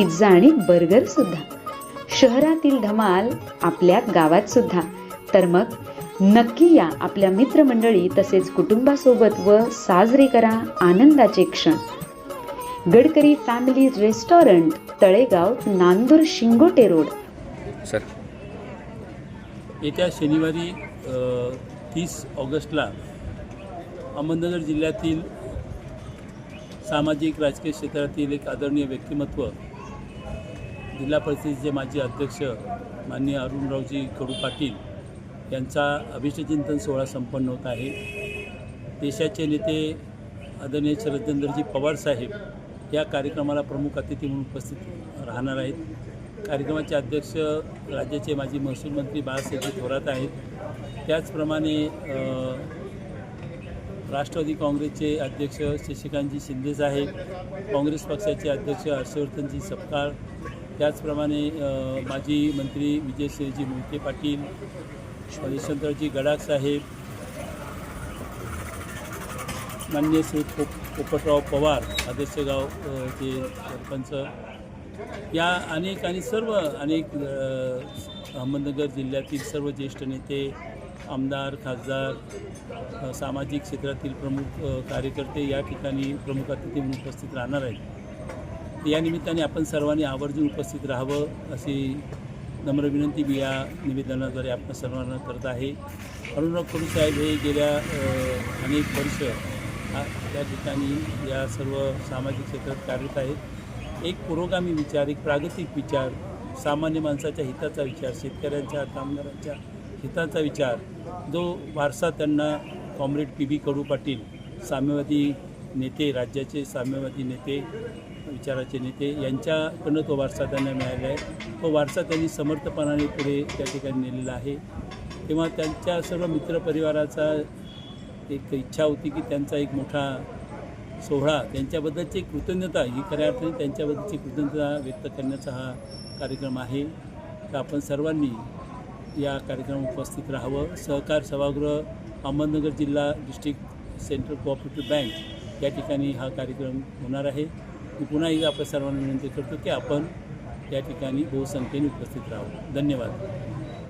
Pizza आणि burger सुद्धा. शहरातील धमाल आपल्या गावात सुद्धा. तर मग नक्की या आपल्या मित्रमंडळी तसेच कुटुंबासोबत व साजरे करा आनंदाचे क्षण. Gadkari family restaurant Talegaon Nandur Shingote road. Sir. येत्या शनिवारी तीस ऑगस्टला अहमदनगर जिल्ह्यातील सामाजिक राजकीय क्षेत्रातील एक आदरणीय व्यक्तिमत्व जिल्हा परिषदेचे माजी अध्यक्ष माननीय अरुणरावजी कडू पाटील यांचा अभिष्टचिंतन सोहळा संपन्न होत आहे. देशाचे नेते आदरणीय शरदचंद्रजी पवार साहेब या कार्यक्रमाला प्रमुख अतिथी म्हणून उपस्थित राहणार आहेत. कार्यक्रमाचे अध्यक्ष राज्याचे माजी महसूल मंत्री बाळासाहेब थोरात आहेत. त्याचप्रमाणे राष्ट्रवादी काँग्रेसचे अध्यक्ष शशिकांतजी शिंदे साहेब काँग्रेस पक्षाचे अध्यक्ष हर्षवर्धनजी सपकाळ त्याचप्रमाणे माजी मंत्री विजयसिंहजी मोहिते पाटील यशवंतरावजी गडाख साहेब माननीय श्री पो पोपटराव पवार आदर्शगाव चे सरपंच या अनेक आणि सर्व अनेक अहमदनगर जिल्ह्यातील सर्व ज्येष्ठ नेते आमदार खासदार सामाजिक क्षेत्रातील प्रमुख कार्यकर्ते या ठिकाणी प्रमुख अतिथी म्हणून उपस्थित राहणार आहेत. या निमित्ताने आपण सर्वांनी आवर्जून उपस्थित राहावं अशी नम्र विनंती मी या निवेदनाद्वारे आपण सर्वांना करत आहे. अरुणराव कडू साहेब हे गेल्या अनेक वर्ष त्या ठिकाणी या सर्व सामाजिक क्षेत्रात कार्यरत आहेत. एक पुरोगामी विचार एक प्रागतिक विचार सामान्य माणसाच्या हिताचा विचार शेतकऱ्यांच्या कामगारांच्या हिताचा विचार जो वारसा त्यांना comrade P B Kadu Patil साम्यवादी नेते राज्याचे साम्यवादी नेते विचाराचे नेते यांच्याकडनं तो वारसा त्यांना मिळाला आहे. तो वारसा त्यांनी समर्थपणाने पुढे त्या ठिकाणी नेलेला आहे. तेव्हा त्यांच्या सर्व मित्रपरिवाराचा एक इच्छा होती की त्यांचा एक मोठा सोहळा त्यांच्याबद्दलची कृतज्ञता ही खऱ्या अर्थाने त्यांच्याबद्दलची कृतज्ञता व्यक्त करण्याचा हा कार्यक्रम आहे. तर आपण सर्वांनी या कार्यक्रमात उपस्थित राहावं. सहकार सभागृह अहमदनगर जिल्हा डिस्ट्रिक्ट सेंट्रल कोऑपरेटिव्ह बँक या ठिकाणी हा कार्यक्रम होणार आहे. मी पुन्हा एकदा आपण सर्वांना विनंती करतो की आपण या ठिकाणी बहुसंख्येने उपस्थित राहू धन्यवाद.